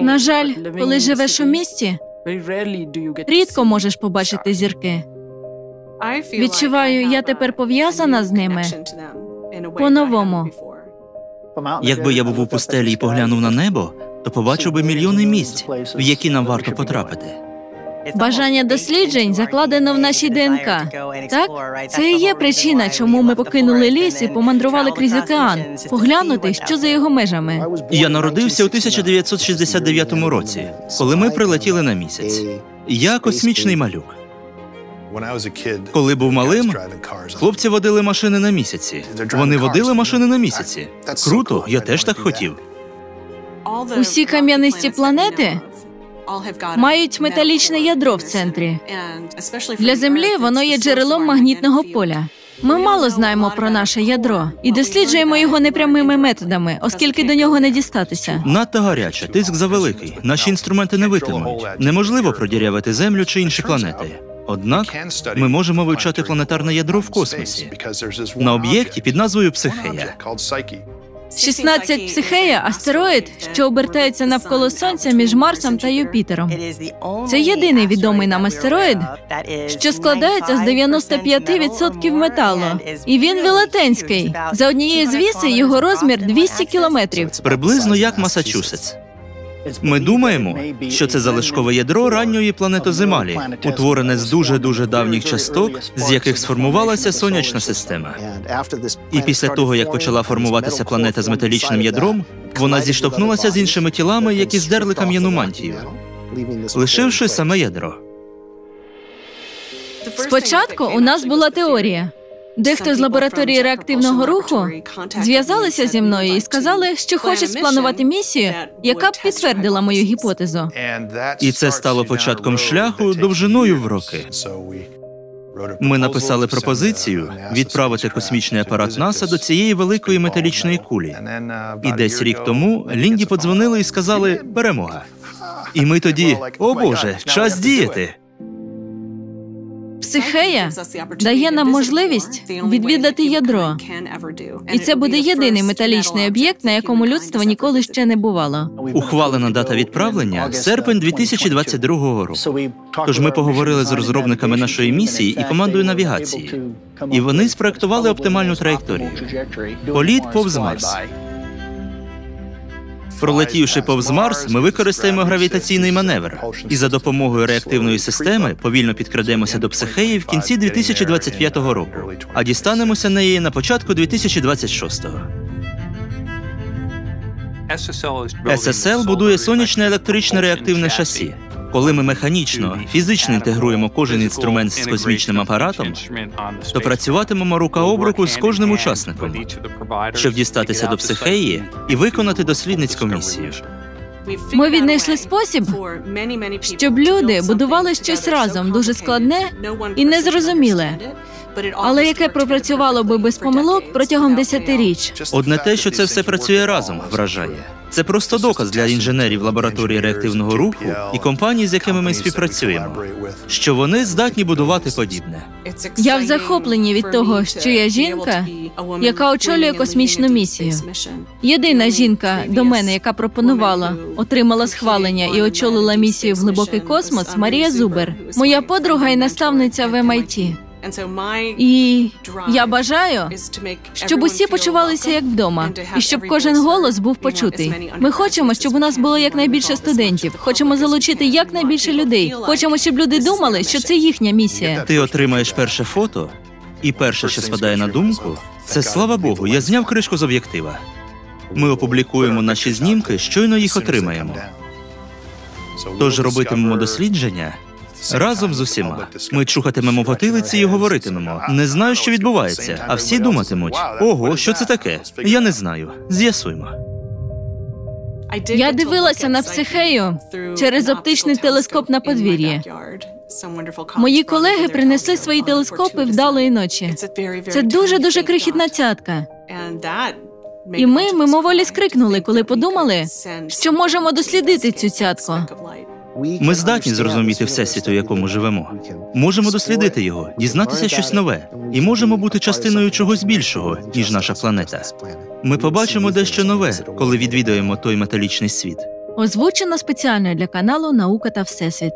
На жаль, коли живеш у місті, рідко можеш побачити зірки. Відчуваю, я тепер пов'язана з ними По-новому. Якби я був у пустелі і поглянув на небо, то побачив би мільйони місць, в які нам варто потрапити. Бажання досліджень закладено в нашій ДНК. Так, це і є причина, чому ми покинули ліс і помандрували крізь океан, поглянути, що за його межами. Я народився у 1969 році, коли ми прилетіли на місяць. Я космічний малюк. Коли був малим, хлопці водили машини на місяці. Вони водили машини на місяці. Круто, я теж так хотів. Усі кам'янисті планети мають металічне ядро в центрі. Для землі воно є джерелом магнітного поля. Ми мало знаємо про наше ядро і досліджуємо його непрямими методами, оскільки до нього не дістатися. Надто гаряче, тиск завеликий. Наші інструменти не витримують. Неможливо продірявити землю чи інші планети. Однак ми можемо вивчати планетарне ядро в космосі на об'єкті під назвою Психея. 16 психея астероїд, що обертається навколо сонця між Марсом та Юпітером. Це єдиний відомий нам астероїд, що складається з 95% металу, і він велетенський. За однією з вісей його розмір 200 кілометрів. Приблизно як Масачусетс. Ми думаємо, що це залишкове ядро ранньої планети Земалі, утворене з дуже дуже давніх часток, з яких сформувалася сонячна система. І після того, як почала формуватися планета з металічним ядром, вона зіштовхнулася з іншими тілами, які здерли кам'яну мантію, лишивши саме ядро. Спочатку у нас була теорія. Дехто з лабораторії реактивного руху зв'язалися зі мною і сказали, що хочуть спланувати місію, яка б підтвердила мою гіпотезу. І це стало початком шляху довжиною в роки. Ми написали пропозицію відправити космічний апарат НАСА до цієї великої металічної кулі. І десь рік тому Лінді подзвонили і сказали перемога. І ми тоді, о Боже, час діяти. Психея дає нам можливість відвідати ядро. І це буде єдиний металічний об'єкт, на якому людство ніколи ще не бувало. Ухвалена дата відправлення серпень 2022 року. Тож ми поговорили з розробниками нашої місії і командою навігації. І вони спроектували оптимальну траєкторію. Політ повз Марс. Пролетівши повз Марс, ми використаємо гравітаційний маневр і за допомогою реактивної системи повільно підкрадемося до психеї в кінці 2025 року, а дістанемося неї на початку 2026-го. SSL будує сонячне електричне реактивне шасі. Коли ми механічно, фізично інтегруємо кожен інструмент з космічним апаратом, то працюватимемо рука об руку з кожним учасником, щоб дістатися до психеї і виконати дослідницьку місію. Ми віднайшли спосіб, щоб люди будували щось разом дуже складне і незрозуміле, але яке пропрацювало би без помилок протягом десятиріч. Одне те, що це все працює разом, вражає. Це просто доказ для інженерів лабораторії реактивного руху і компаній, з якими ми співпрацюємо, що вони здатні будувати подібне. Я в захопленні від того, що я жінка, яка очолює космічну місію. Єдина жінка до мене, яка пропонувала, отримала схвалення і очолила місію в глибокий космос, Марія Зубер, моя подруга і наставниця в MIT. І я бажаю, щоб усі почувалися як вдома, і щоб кожен голос був почутий. Ми хочемо, щоб у нас було якнайбільше студентів. Хочемо залучити якнайбільше людей. Хочемо, щоб люди думали, що це їхня місія. Ти отримаєш перше фото, і перше, що спадає на думку, це слава Богу, я зняв кришку з об'єктива. Ми опублікуємо наші знімки, щойно їх отримаємо. Тож робитимемо дослідження. Разом з усіма ми чухатимемо потилиці і говоритимемо. Не знаю, що відбувається, а всі думатимуть: ого, що це таке? Я не знаю. З'ясуємо. Я дивилася на психею через оптичний телескоп на подвір'ї. Мої колеги принесли свої телескопи вдалої ночі. Це дуже дуже крихітна цятка. І ми мимоволі скрикнули, коли подумали, що можемо дослідити цю цятку. Ми здатні зрозуміти всесвіт, у якому живемо. Можемо дослідити його, дізнатися щось нове, і можемо бути частиною чогось більшого, ніж наша планета. Ми побачимо дещо нове, коли відвідаємо той металічний світ. Озвучено спеціально для каналу Наука та Всесвіт.